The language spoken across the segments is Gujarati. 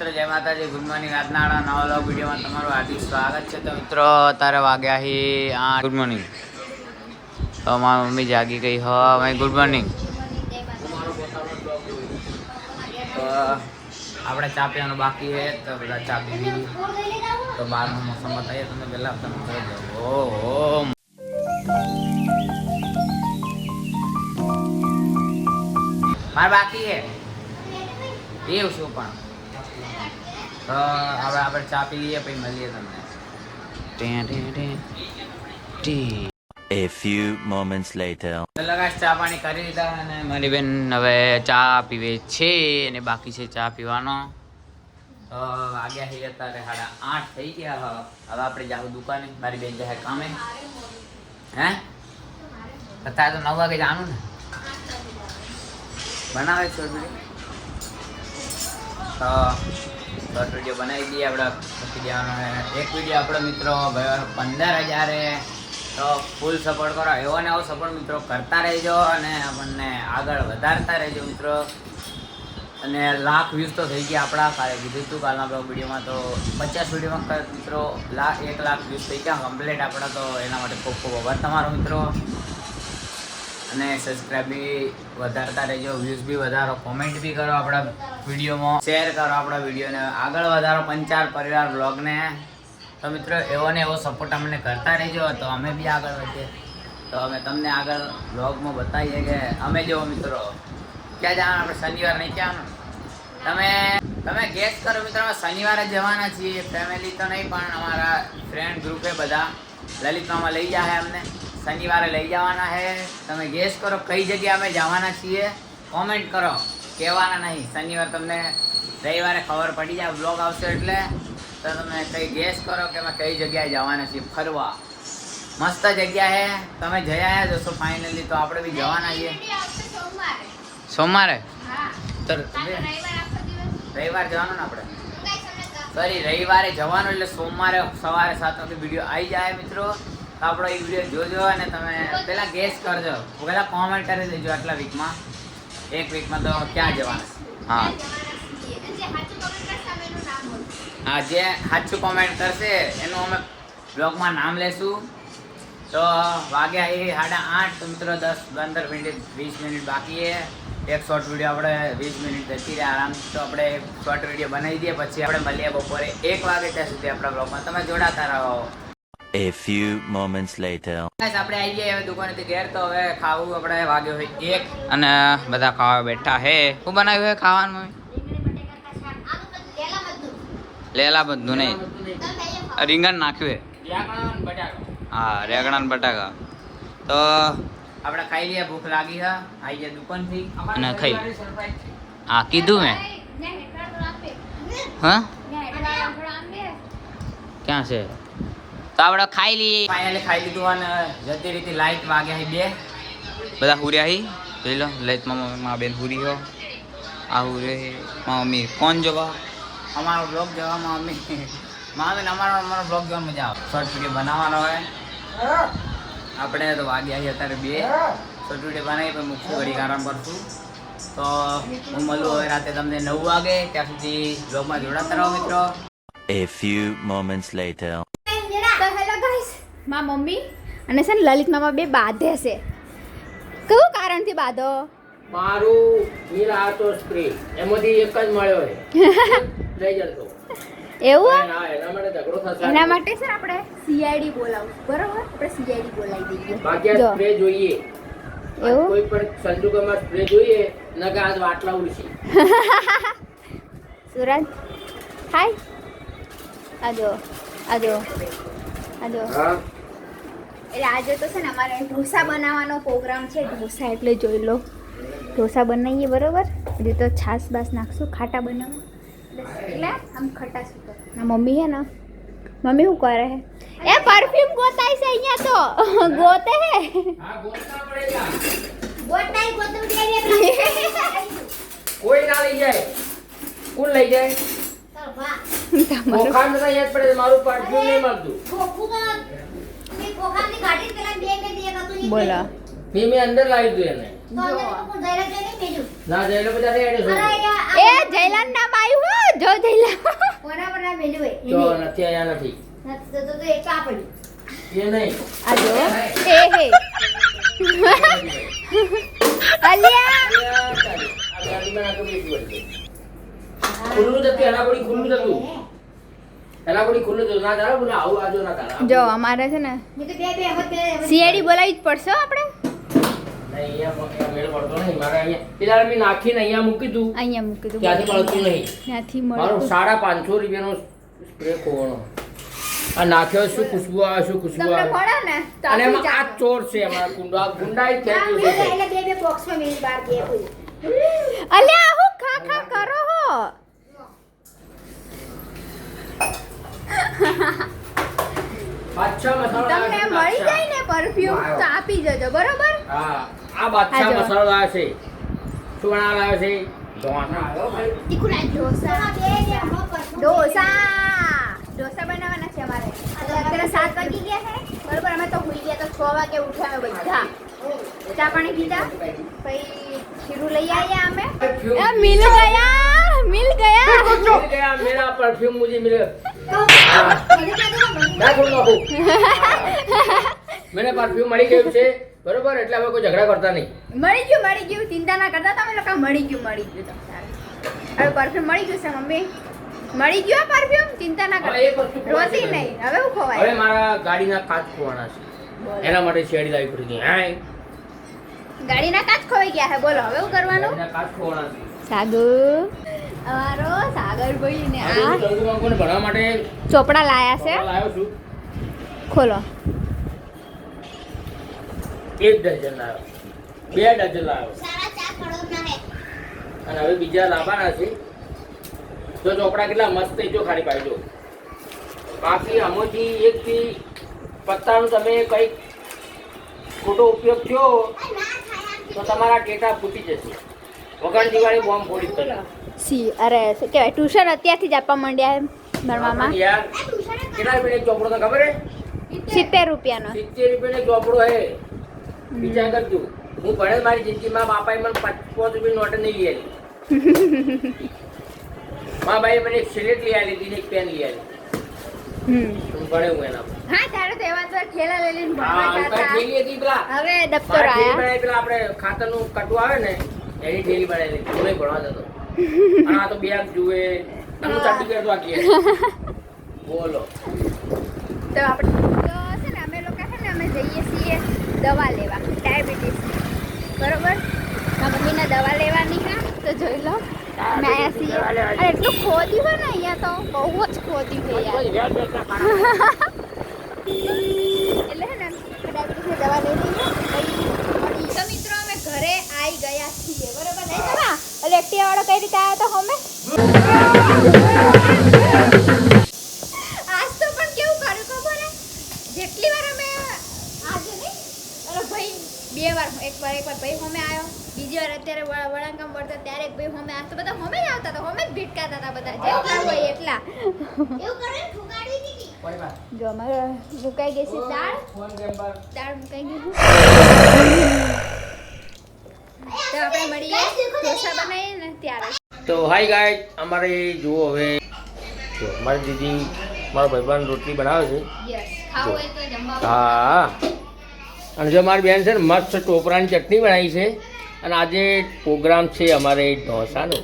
મિત્રો માતાજી. Good morning. આજના નવા લોગ તમારું હાર્દિક સ્વાગત છે. તો મિત્રો, અત્યારે વાગ્યા હી આ ગુડ મોર્નિંગ. તો મારી મમ્મી જાગી ગઈ. હ ભાઈ ગુડ મોર્નિંગ. તો આપણે ચા પીવાનું બાકી છે. તો બધા ચા પી તો બહારનો મોસમ બતાવીએ. તમે પહેલાં તમે કરી. દો ઓહો મારે બાકી છે. એવું શું પણ. હવે આપણે ચા પી લઈએ પછી મળીએ તમને. A few moments later. લગાશ ચા પાણી કરી લીધા અને મારી બેન હવે ચા પીવે છે અને બાકી છે ચા પીવાનો. તો થઈ ગયા તારે સાડા આઠ થઈ ગયા. હ. હવે આપણે જાવ દુકાને. મારી બેન જાય કામે. હે? અત્યારે તો નવ વાગે જાણું ને. બનાવે છે તો શોર્ટ વીડિયો બનાવી દઈએ આપણે. પછી એક વીડિયો આપણો મિત્રો પંદર હજારે. તો ફૂલ સપોર્ટ કરો. એવો ને એવો સપોર્ટ મિત્રો કરતા રહેજો અને આપણને આગળ વધારતા રહેજો મિત્રો. અને લાખ વ્યૂઝ તો થઈ ગયા આપણા. કાલે કીધું હતું કાલના બ્લોગ વિડીયોમાં. તો પચાસ વિડીયોમાં મિત્રો લાખ એક લાખ વ્યૂઝ થઈ ગયા કમ્પ્લીટ આપણા તો. એના માટે ખૂબ ખૂબ આભાર તમારો, મિત્રો. અને સબસ્ક્રાઇબ બી વધારતા રહેજો વ્યૂઝ બી વધારો કોમેન્ટ બી કરો આપણા વિડીયોમાં શેર કરો આપણા વિડીયોને. આગળ વધારો પંચાર પરિવાર બ્લોગને તો મિત્રો, એવો ને એવો સપોર્ટ અમને કરતા રહેજો. તો અમે બી આગળ વધીએ. તો અમે તમને આગળ બ્લોગમાં બતાવીએ કે અમે જેવો મિત્રો. ક્યાં જવાનું? આપણે શનિવાર નહીં ક્યાં તમે તમે ગેસ કરો મિત્રો, અમે શનિવારે જવાના છીએ. ફેમિલી તો નહીં, પણ અમારા ફ્રેન્ડ ગ્રુપે બધા લલિત લઈ જાય અમને. શનિવારે લઈ જવાના છે તમે ગેસ કરો કઈ જગ્યાએ અમે જવાના છીએ. કોમેન્ટ કરો. કહેવાના નહીં. શનિવાર તમને રવિવારે ખબર પડી જાય બ્લોગ આવશે એટલે. તો તમે કઈ ગેસ કરો કે અમે કઈ જગ્યાએ જવાના છીએ. ફરવા. મસ્ત જગ્યા છે તમે જઈ આવ્યા જશો ફાઇનલી તો આપણે બી જવાના છીએ. સોમવારે. તો રવિવાર જવાનું ને આપણે? સોરી રવિવારે જવાનું એટલે સોમવારે સવારે સાત વાગે વીડિયો આવી જાય મિત્રો. તો આપણો એ વીડિયો જોજો અને તમે પહેલાં ગેસ કરજો. પહેલાં કોમેન્ટ કરી દેજો આટલા વીકમાં એક વીકમાં તો ક્યાં જવાના? હા. હા, જે સાચું કોમેન્ટ કરશે, એનું અમે બ્લોગમાં નામ લેશું. તો વાગ્યા એ સાડા આઠ, તો મિત્રો દસ, પંદર મિનિટ, વીસ મિનિટ બાકી છે. એક શોર્ટ વીડિયો આપણે વીસ મિનિટ જતી રહે આરામથી તો આપણે શોર્ટ વીડિયો બનાવી દઈએ, પછી આપણે મળીએ બપોરે એક વાગે ત્યાં સુધી આપણા બ્લોગમાં તમે જોડાતા રહો. A few moments later. Guys આપણે આવી ગયા હવે દુકાનેથી ઘેર તો હવે ખાવું આપણે વાગ્યો હોય એક. અને બધા ખાવા બેઠા હે શું બનાવ્યું હે ખાવાનું મમ્મી? લેલા બધું નહીં. રીંગણ નાખ્યું હે હા રેગણા ને બટાકા. તો આપણે ખાઈ લઈએ ભૂખ લાગી હા આવી જાય દુકાનથી. અને ખાઈ. હા કીધું મેં. હા? ક્યાં છે? તો આપણે ખાઈ લઈએ. ફાઇનલી ખાઈ લીધું અને જતી રીતે લાઈટ વાગે હી બે. બધા હુર્યા હી જોઈ લો લાઈટમાં મા બેન હુરી હો. આ હુરે મા મમ્મી કોણ જોવા? અમારો બ્લોગ જોવા મા મમ્મી. મા બેન અમારો અમારો બ્લોગ જોવા મજા આવે. શોર્ટ વીડિયો બનાવવાનો હોય. આપણે તો વાગ્યા હી અત્યારે બે. શોર્ટ વીડિયો બનાવી પણ મૂકશું ઘડી આરામ કરશું. તો હું મળું હવે રાતે તમને નવ વાગે. ત્યાં સુધી બ્લોગમાં જોડાતા રહો મિત્રો. A few moments later. માં મમ્મી અને છે ને લલિત મામા બે બાંધે છે. કયું કારણથી બાંધો? મારું મીરા હતો સ્ત્રી. એમાંથી એક જ મળ્યો છે. લઈ જતો એવું? એના માટે ઝઘડો થશે. એના માટે છે ને આપણે સીઆઈડી બોલાવું બરાબર? આપણે સીઆઈડી બોલાવી દઈએ. બાકી સ્પ્રે જોઈએ. એવું? કોઈ પણ સંજોગોમાં સ્પ્રે જોઈએ નકર આજ વાટલા ઉડશે. સુરજ? હાય. આજો આજો આજો હા. એટલે આજે તો છે ને અમારે ઢોસા બનાવવાનો પ્રોગ્રામ છે. ઢોસા એટલે જોઈ લો. ઢોસા બનાવીએ બરોબર? એટલે તો છાશ બાસ નાખશું ખાટા બનાવો એટલે આમ ખટાશ ના મમ્મી હે ને? મમ્મી શું કરે હે? એ પરફ્યુમ ગોતાય છે અહીંયા તો. ગોતે હે? ગોતાય ગોતું કોઈ ના લઈ જાય. કોણ લઈ જાય? તમારું ખાંડ યાદ પડે મારું પરફ્યુમ નહીં મળતું. બોલો. મેં મેં અંદર લાવી દીધું એને. ના જઈને બધા રેડી એ જયલાલ નામ આવ્યું હો જો જયલાલ જો નથી. અહીંયા નથી એ નહીં. આ જો એ હે. અલિયા. આ ગાડીમાં નાખો બેસી ખુલ્લું હતું એના પડી ખુલ્લું હતું. જ હતું ના તારા બોલે આવું આજો ના તારા જો અમારે છે ને સીઆઈડી બોલાવી જ પડશે આપણે. નાખીને અહીંયા મૂકી તું અહીંયા મૂકી દઉં. ત્યાંથી મળતું નહીં. ત્યાંથી મળતું. સાડા પાંચસો રૂપિયાનો સ્પ્રે ખોવાનો. આ નાખ્યો શું ખુશ્બુ આવે શું ખુશ્બુ આવે. ને? અને એમાં આ ચોર છે અમારા ગુંડા. ગુંડા જ ખેંચ્યું છે. અલ્યા હું ખા ખા કરો હો બાદશાહ મસાલો તમને મળી જાય ને પરફ્યુમ તો આપી જજો બરોબર? હા આ બાદશાહ મસાલો આવે છે. શું બનાવ છે? ઢોસા. ઢોસા. ઢોસા. બનાવવાના છે અમારે. અત્યારે સાત વાગી ગયા છે. બરોબર અમે તો ભૂલી ગયા તો છ વાગે ઉઠ્યા અમે બધા ચા પાણી પીધા? પછી ખીરું લઈ આવ્યા અમે. મીનુ ગયા મિલ ગયા मिल गया मेरा परफ्यूम मुझे मिल ના થોડું નાખું મને પરફ્યુમ મળી ગયું છે બરોબર એટલે હવે કોઈ ઝઘડા કરતા નહીં મળી ગયું મળી ગયું ચિંતા ના કરતા તમે લોકો મળી ગયું મળી ગયું તમને સારું. હવે પરફ્યુમ મળી ગયું છે મમ્મી મળી ગયું પરફ્યુમ ચિંતા ના હવે એક વસ્તુ કરતા રોતી ખોવાશે નહીં હવે હું હવે ખોવાય મારા ગાડીના કાચ ખોવાના છે એના માટે શેરડી લાવી પડી ગઈ હાય ગાડીના કાચ ખોવાઈ ગયા છે બોલો હવે શું કરવાનું ગાડીના કાચ ખોવાના છે સાગર અમારો સાગરભાઈ ને આ ભણવા માટે? ચોપડા લાયા છે. લાયો છું. ખોલો. એક ડઝન લાવ્યો બે ડઝન લાવ્યો અને હવે બીજા લાવવાના છે. તો ચોપડા કેટલા મસ્ત છે જો ખાલી પાડજો બાકી આમાંથી એકથી પત્તાનું તમે કંઈક ખોટો ઉપયોગ થયો તો તમારા ટેટા ફૂટી જશે. વગર દિવાળી બોમ્બ ફોડી તમે. સી અરે શું કહેવાય ટ્યુશન અત્યારથી જ આપવા માંડ્યા એમ ભણવામાં. કેટલા રૂપિયા ચોપડો તો ખબર હે? સિત્તેર રૂપિયાનો. સિત્તેર રૂપિયાનો ચોપડો હે. વિચાર કરજો. હું ભણે મારી જિંદગીમાં બાપાએ મને પાંચ રૂપિયા નોટ નહીં લઈ આવી મા ભાઈ મને એક સિલેટ લઈ આવી દીધી એક પેન લઈ આવી હું ભણે હું એના હા ત્યારે તો એવા તો ઠેલા લઈ લઈને ભણવા જતા ઠેલી હતી પેલા. હવે દફતર આયા. પેલા આપણે ખાતરનું કટુ આવે ને એની ઠેલી બનાવી હું ભણવા જતો. આ તો બેગ જુએ. હું ચાટી કરતો આખી બોલો. તો આપણે તો છે ને અમે લોકો છે ને અમે જઈએ છીએ દવા લેવા ડાયાબિટીસ. બરોબર? મમ્મીને દવા લેવાની હા તો જોઈ લો. અમે આયા છીએ અને એટલું ખોદી હોય ને અહીંયા તો બહુ જ ખોદી છે યાર. એટલે છે ને ડાયાબિટીસની દવા લઈ લઈએ. તો મિત્રો અમે ઘરે આવી ગયા છીએ. બરોબર? નહીં તમા એક્ટિવા વાળો કઈ રીતે આવ્યો તો હમે? આજ તો પણ કેવું કર્યું ખબર જેટલી વાર અમે આજે નહીં અરે ભાઈ બે વાર એક વાર એક વાર ભાઈ હોમે આવ્યો. બીજી વાર અત્યારે વળાંકમ વળતા ત્યારે એક ભાઈ હોમે આવતા બધા હોમે જ આવતા હતા હોમે જ ભીટકાતા હતા બધા જેટલા હોય એટલા. જો અમારે મુકાઈ ગઈ છે દાળ. દાળ મુકાઈ ગઈ તો આપણે મળીએ. ઢોસા બનાવીએ ને ત્યારે. તો હાય ગાઈડ અમારે જુઓ હવે. જો મારી દીદી મારો ભાઈબંધ રોટલી બનાવે છે. હા. અને જો મારી બેન છે ને મસ્ત ટોપરાની ચટણી બનાવી છે. અને આજે પ્રોગ્રામ છે અમારે ઢોસાનો.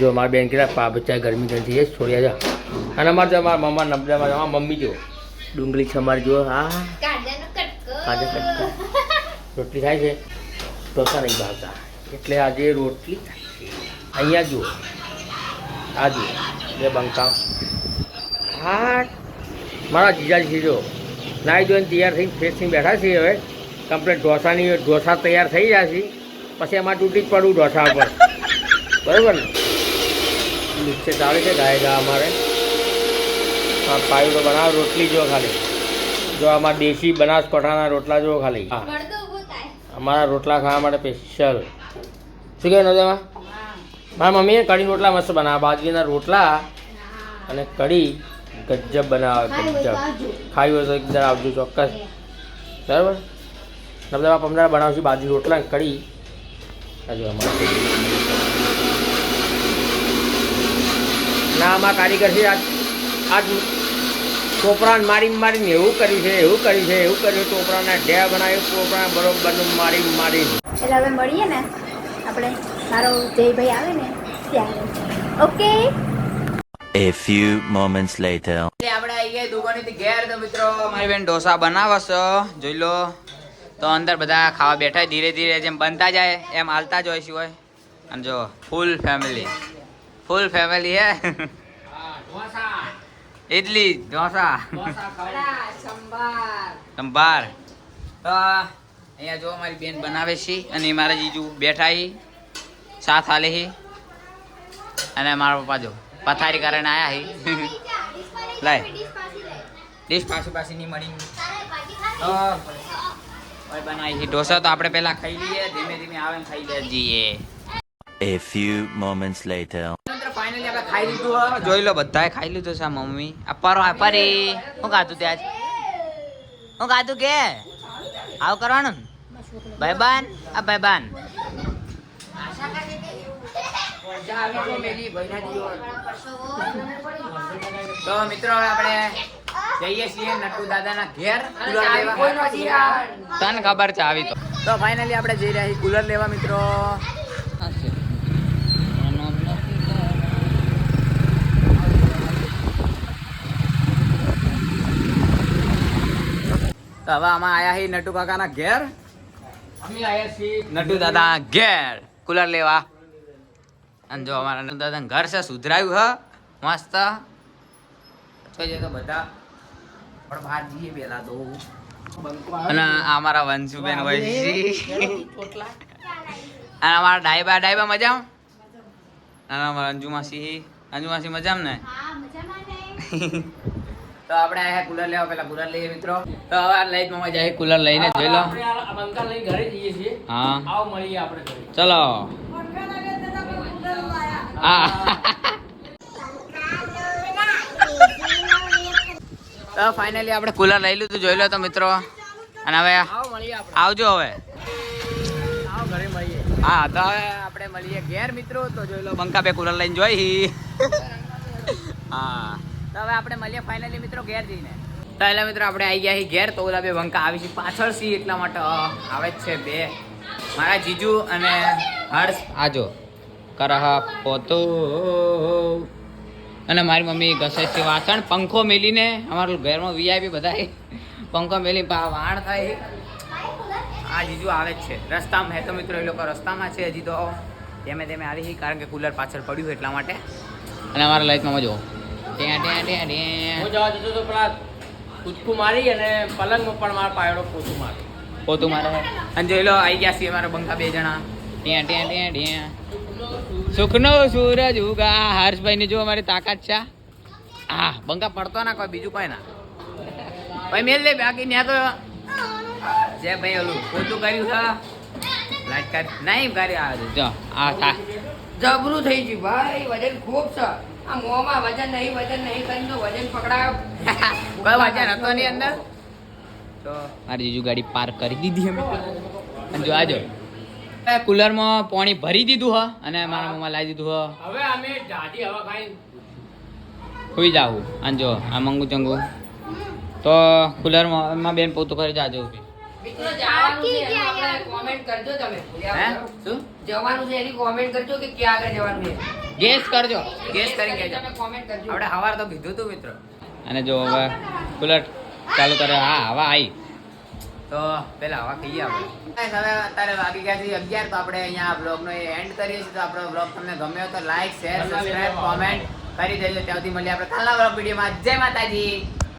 જો મારી બેન કહેતા પા બચ્ચા ગરમી ગરમી છે છોડ્યા જા અને અમારે જો મારા મમ્મા નબળામાં અમારા મમ્મી જો ડુંગળી છે અમારી જો હા. રોટલી થાય છે. ઢોસા નહીં ભાવતા એટલે આજે રોટલી અહીંયા જુઓ. આ જુઓ. બે બંકા હા મારા જીજાજી જો નાહી ધોઈને તૈયાર થઈને ફ્રેશ બેઠા છીએ હવે. કમ્પ્લેટ ઢોસાની, ઢોસા તૈયાર થઈ ગયા છે. પછી એમાં તૂટી જ પડવું ઢોસા પર બરાબર ને? નીચે ચાલે છે ગાય અમારે. આ પાયું તો બનાવ, રોટલી જો ખાલી. જો આમાં દેશી બનાસકાંઠાના રોટલા જો ખાલી. હા. અમારા રોટલા ખાવા માટે સ્પેશિયલ શું કહે નોંધેમાં મારા મમ્મીએ કઢી રોટલા મસ્ત બનાવ્યા. બાજરીના રોટલા અને કઢી ગજબ બનાવે ગજબ. ખાવી હોય તો એકદમ આવજો ચોક્કસ. બરાબર? નબદામાં પમદાર બનાવશું બાજરી રોટલા કઢી. આ અમારે. ના આમાં કારીગર છે આજ આજ ચોપરાને મારી મારીને એવું કર્યું છે એવું કર્યું છે એવું કર્યું છોકરાને ઢેર બનાવ્યું ચોપરા બરોબરનું મારી મારી એટલે હવે મળીએ ને. આપણે મારો જયભાઈ આવે ને ત્યારે. Okay A few moments later. એટલે આપણે આવી ગયા દુકાનેથી ઘેર તો મિત્રો મારી બેન ઢોસા બનાવશો. જોઈ લો. તો અંદર બધા ખાવા બેઠા ધીરે ધીરે જેમ બનતા જાય એમ હાલતા જ હોય હોય. અને જો ફૂલ ફેમિલી ફૂલ ફેમિલી હે. ઇડલી ઢોસા. સંભાર. અહીંયા જો મારી બેન બનાવે છે અને મારા જીજુ બેઠા હી સાથ હાલે હી અને મારા પપ્પા જો પથારી કરીને આયા હી લાય. ડીશ પાછી પાછી નહીં મળી. બનાવી ઢોસા. તો આપણે પહેલા ખાઈ લઈએ, ધીમે ધીમે આવે ખાઈ લે જઈએ A few moments later. Finally આપણે ખાઈ લીધું. જોઈ લો બધાએ ખાઈ લીધું છે આ મમ્મી. અપારો અપારી હું ખાધું ત્યાં હું ખાધું કે? આવું કરવાનું ને? ભાઈબાન આ ભાઈબાન તો મિત્રો હવે આપણે જઈએ છીએ નટુ દાદાના ઘેર કુલર લેવા. તને ખબર છે આવી તો. તો ફાઇનલી આપણે જઈ રહ્યા છીએ કુલર લેવા મિત્રો. તો હવે આમાં આયા હી નટુ કાકાના ઘેર. અમે આવ્યા છીએ નટુ દાદા ઘેર. કુલર લેવા. અને જો અમારા નટુ દાદા ઘર છે સુધરાયું હ. મસ્ત. જોઈએ તો બધા. પણ બહાર જઈએ પેલા તો. અને અમારા વંશુબેન હોય છે અને અમારા ડાયબા ડાયબા મજા અને અમારા અંજુમાસી. અંજુમાસી મજા માસી મજામાં ને? હા મજામાં ને તો આપણે આયા કુલર લેવા પેલા કુલર લઈએ મિત્રો. તો હવે આ લઈ મમ્મી જાય કુલર લઈને જોઈ લો. આ બંકા ઘરે જઈએ છીએ. હા. આવો મળીએ આપણે ચલો. હા. તો ફાઇનલી આપણે કુલર લઈ લીધું જોઈ લો તો મિત્રો. અને હવે આવજો હવે. હા તો હવે આપણે મળીએ ઘેર મિત્રો. તો જોઈ લો બંકા બે કુલર લઈને જોઈ. હા. તો હવે આપણે મળીએ ફાઇનલી મિત્રો ઘેર જઈને. તો એટલે મિત્રો આપણે આવી ગયા છીએ ઘેર. તો ઓલા બે બંકા આવી છે પાછળ સી એટલા માટે આવે જ છે બે. મારા જીજુ અને હર્ષ. આજો કરહ પોતો. અને મારી મમ્મી ઘસે છે વાસણ. પંખો મેલીને અમારું ઘરમાં વીઆઈપી બધા પંખો મેલી વાણ થાય. આ જીજુ આવે જ છે. રસ્તામાં હે તો મિત્રો એ લોકો રસ્તામાં છે હજી તો. ધીમે ધીમે આવી કારણ કે કુલર પાછળ પડ્યું એટલા માટે. અને અમારા લાઈફમાં જો ત્યાં ત્યાં ત્યાં હું ત્યાં જવા જતો તો પેલા કૂદકું મારી અને પલંગમાં પણ મારા પાયડો પોતું મારે. પોતું મારે. અને જોઈ લો આવી ગયા છીએ મારા બંગા બે જણા. ત્યાં ત્યાં ત્યાં ત્યાં. સુખનો સૂરજ ઉગા. હર્ષભાઈ ની જો અમારી તાકાત છે. હા બંગા પડતો ના કોઈ બીજું કોઈ ના. ભાઈ મેલ દે બાકી ત્યાં તો. જે ભાઈ ઓલું પોતું કર્યું છે. લાઈટ કરી નહીં કરી આવે જો આ થા. જબરું થઈ ગયું ભાઈ વજન ખૂબ છે. આ મોંમાં વજન નહીં વજન નહીં કરીને તો વજન પકડાયો. કોઈ વાંચ્યા નતો ની અંદર? તો મારી જીજુ ગાડી પાર્ક કરી દીધી અમે. અને જો આજો. કુલરમાં પાણી ભરી દીધું હ અને મારા મમ્મા લાવી દીધું હ. હવે અમે જાજી હવા ખાઈ સુઈ જાવું. અને જો આ મંગુ ચંગુ તો કુલરમાં એમાં બેન પોતું કરી જાજો. મિત્રો જવાનું છે આપણે કોમેન્ટ કરજો તમે. હે? શું? જવાનું છે એની કોમેન્ટ કરજો કે ક્યાં આગળ જવાનું છે. ગેસ કરજો. ગેસ કરી કહેજો. તમે કોમેન્ટ કરજો. આપણે હવાર તો કીધું તું મિત્રો. અને જો હવે કુલર ચાલુ કરે. હા હવા આવી તો પેલા હવા ખાઈએ આપણે. હવે અત્યારે વાગી ગયા છે અગિયાર તો આપણે અહીંયા બ્લોગનો એન્ડ કરીએ છીએ. તો આપણો બ્લોગ તમને ગમ્યો તો લાઈક શેર સબસ્ક્રાઈબ કોમેન્ટ કરી દેજો. ત્યાંથી મળીએ આપણે કાલના બ્લોગ વિડીયોમાં જય માતાજી.